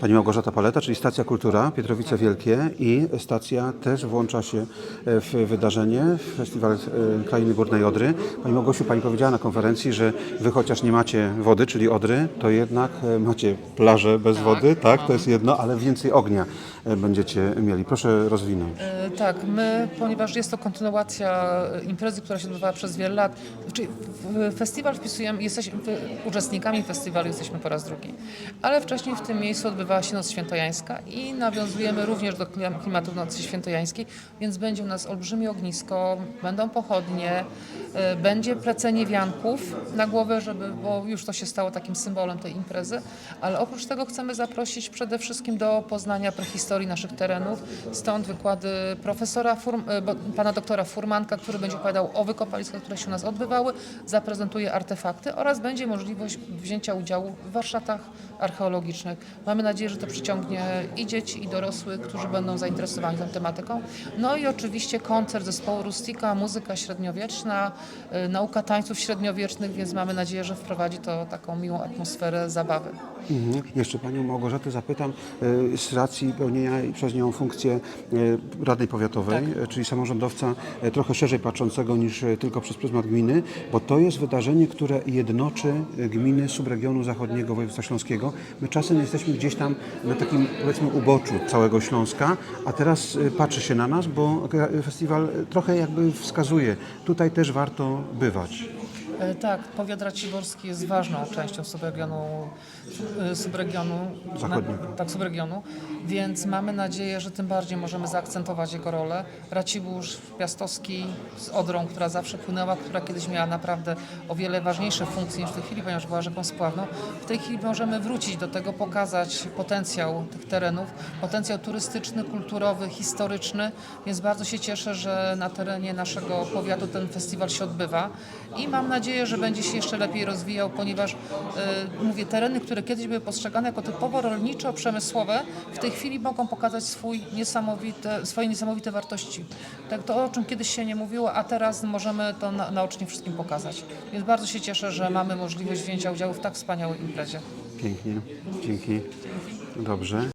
Pani Małgorzata Paleta, czyli Stacja Kultura Pietrowice Wielkie i stacja też włącza się e, w wydarzenie, w Festiwal e, Krainy Górnej Odry. Pani Małgosiu, Pani powiedziała na konferencji, że Wy chociaż nie macie wody, czyli Odry, to jednak e, macie plażę bez wody, tak? To jest jedno, ale więcej ognia będziecie mieli. Proszę rozwinąć. E, Tak, my, ponieważ jest to kontynuacja imprezy, która się odbywała przez wiele lat, czyli w festiwal wpisujemy, jesteśmy uczestnikami festiwalu, jesteśmy po raz drugi, ale wcześniej w tym miejscu odbywała się Noc Świętojańska i nawiązujemy również do klim- klimatu Nocy Świętojańskiej, więc będzie u nas olbrzymie ognisko, będą pochodnie, będzie plecenie wianków na głowę, żeby, bo już to się stało takim symbolem tej imprezy, ale oprócz tego chcemy zaprosić przede wszystkim do poznania prehistorii naszych terenów, stąd wykłady profesora, e, pana doktora Furmanka, który będzie opowiadał o wykopaliskach, które się u nas odbywały, zaprezentuje artefakty oraz będzie możliwość wzięcia udziału w warsztatach archeologicznych. Mamy nadzieję, że to przyciągnie i dzieci, i dorosłych, którzy będą zainteresowani tą tematyką. No i oczywiście koncert zespołu Rustika, muzyka średniowieczna, nauka tańców średniowiecznych, więc mamy nadzieję, że wprowadzi to taką miłą atmosferę zabawy. Mhm. Jeszcze Panią Małgorzatę zapytam e, z racji pełnienia przez nią funkcję e, radnej powiatowej, e, czyli samorządowca trochę szerzej patrzącego niż tylko przez pryzmat gminy, bo to jest wydarzenie, które jednoczy gminy subregionu zachodniego województwa śląskiego. My czasem jesteśmy gdzieś tam na takim powiedzmy uboczu całego Śląska, a teraz patrzy się na nas, bo festiwal trochę jakby wskazuje, tutaj też warto bywać. E, Tak, powiat raciborski jest ważną częścią subregionu, e, subregionu Zachodniego. Tak, subregionu, więc mamy nadzieję, że tym bardziej możemy zaakcentować jego rolę. Racibórz Piastowski z Odrą, która zawsze płynęła, która kiedyś miała naprawdę o wiele ważniejsze funkcje niż w tej chwili, ponieważ była rzeką spławną. W tej chwili możemy wrócić do tego, pokazać potencjał tych terenów, potencjał turystyczny, kulturowy, historyczny, więc bardzo się cieszę, że na terenie naszego powiatu ten festiwal się odbywa i mam nadzieję, że będzie się jeszcze lepiej rozwijał, ponieważ e, mówię, tereny, które kiedyś były postrzegane jako typowo rolniczo-przemysłowe, w tej chwili mogą pokazać swój niesamowite, swoje niesamowite wartości. Tak to, o czym kiedyś się nie mówiło, a teraz możemy to na, naocznie wszystkim pokazać. Więc bardzo się cieszę, że mamy możliwość wzięcia udziału w tak wspaniałej imprezie. Pięknie, dzięki. Dobrze.